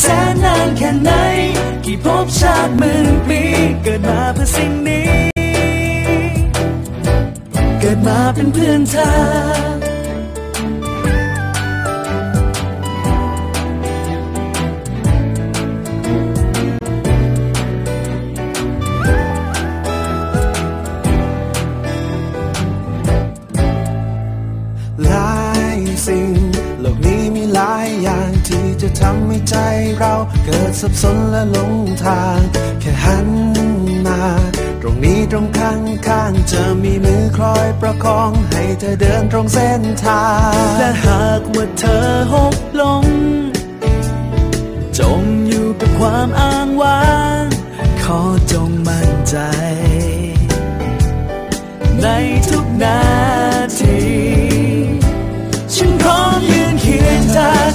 แสนนานแค่ไหน กี่ภพชาติหมื่นปี เกิดมาเพื่อสิ่งนี้ เกิดมาเป็นเพื่อนเธอ ทำให้ใจเราเกิดสับสนและหลงทาง แค่หันมา ตรงนี้ตรงข้างข้างจะมีมือคอยประคองให้เธอเดินตรงเส้นทาง และหากว่าเธอหกลง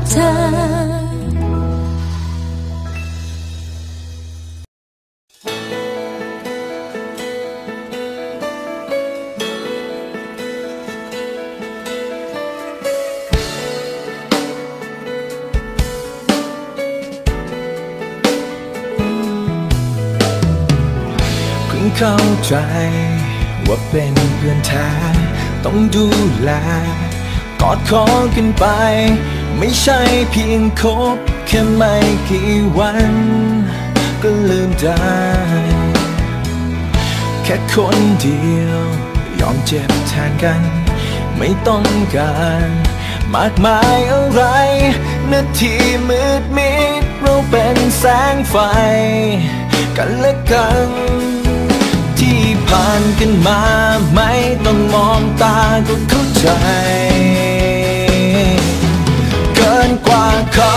กเธอเพิ่งเข้าใจว่าเป็นเพื่อนแท้ ต้องดูแลกอดคอกันไป ไม่ใช่เพียงคบแค่ไม่กี่วัน ก็ลืมได้ แค่คนเดียว ยอมเจ็บแทนกัน ไม่ต้องการ มากมายอะไรนาทีมืดมิดเราเป็นแสงไฟ กันและกันที่ผ่านกันมาไม่ต้องมองตาก็เข้าใจ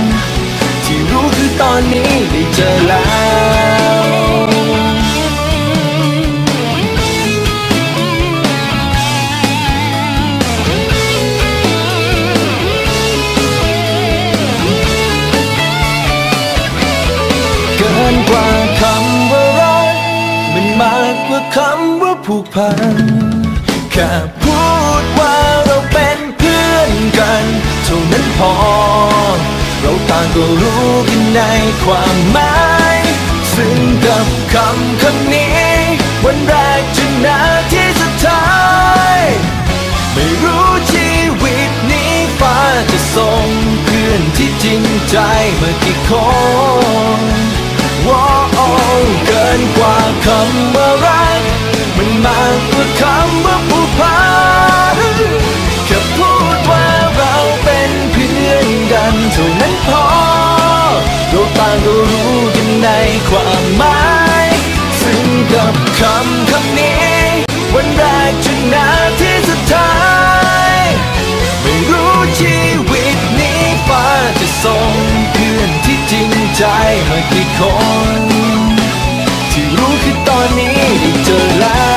ื อนนี้ได้เจอแล้วกินกว่าคำว่ารัมัมากกว่าคำว่าผูกพันแค่พูดว่าเราเป็นเพื่อนกัน เท่านั้นพอ ก็รู้กันในความหมาย ซึ่งกับคำคำนี้ วันแรกจนนาที่สุดท้าย ไม่รู้ชีวิตนี้ฟ้าจะส่งเพื่อนที่จริงใจมากี่คนว้าวเกินกว่าคำว่ารัก มันมากกว่าคำว่าผูกพันแค่พูดว่าเราเป็นเพื่อนกันเท่านั้นพอ ก็รู้กันในความหมายซึ่งกับคำคำนี้ วันแรกจนนาที่สุดท้าย ไม่รู้ชีวิตนี้ฟ้าจะส่งเพื่อนที่จริงใจให้กี่คน ที่รู้คือตอนนี้ได้เจอแล้ว